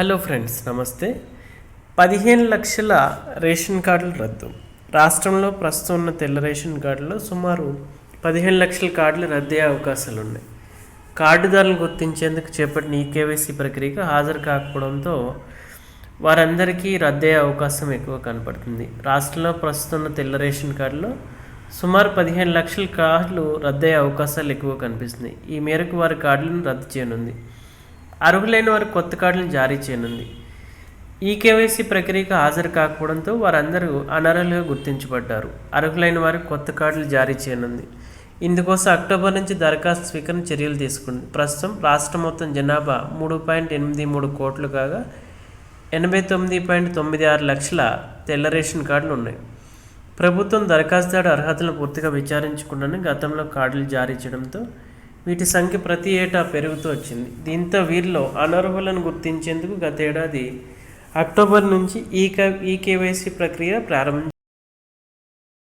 Hello friends నమస్తే. పదిహేను లక్షల రేషన్ కార్డులు రద్దు. రాష్ట్రంలో ప్రస్తుతం ఉన్న తెల్ల రేషన్ కార్డులో సుమారు పదిహేను లక్షల కార్డులు రద్దయ్యే అవకాశాలు ఉన్నాయి కార్డుదారులను గుర్తించేందుకు చేపట్టిన ఈ కేవైసీ ప్రక్రియకు హాజరు కాకపోవడంతో వారందరికీ రద్దయ్యే అవకాశం ఎక్కువ కనపడుతుంది. రాష్ట్రంలో ప్రస్తుతం ఉన్న తెల్ల రేషన్ కార్డులో సుమారు పదిహేను లక్షల కార్డులు రద్దయ్యే అవకాశాలు ఎక్కువ కనిపిస్తున్నాయి. ఈ మేరకు వారి కార్డులను రద్దు చేయనుంది. అర్హులైన వారి కొత్త కార్డులను జారీ చేయనుంది. ఈ కేవైసీ ప్రక్రియకు హాజరు కాకపోవడంతో వారందరూ అనర్హులుగా గుర్తించబడ్డారు. అర్హులైన వారికి కొత్త కార్డులు జారీ చేయనుంది. ఇందుకోసం అక్టోబర్ నుంచి దరఖాస్తు స్వీకరణ చర్యలు తీసుకుంది. ప్రస్తుతం రాష్ట్ర మొత్తం జనాభా మూడు పాయింట్ ఎనిమిది మూడు కోట్లు కాగా ఎనభై తొమ్మిది పాయింట్ తొమ్మిది ఆరు లక్షల తెల్ల రేషన్ కార్డులు ఉన్నాయి. ప్రభుత్వం దరఖాస్తుదారు అర్హతలను పూర్తిగా విచారించకుండానే గతంలో కార్డులు జారీ చేయడంతో వీటి సంఖ్య ప్రతి ఏటా పెరుగుతూ వచ్చింది. దీంతో వీరిలో అనర్హులను గుర్తించేందుకు గతేడాది అక్టోబర్ నుంచి ఈ క ఈ కేవైసీ ప్రక్రియ ప్రారంభం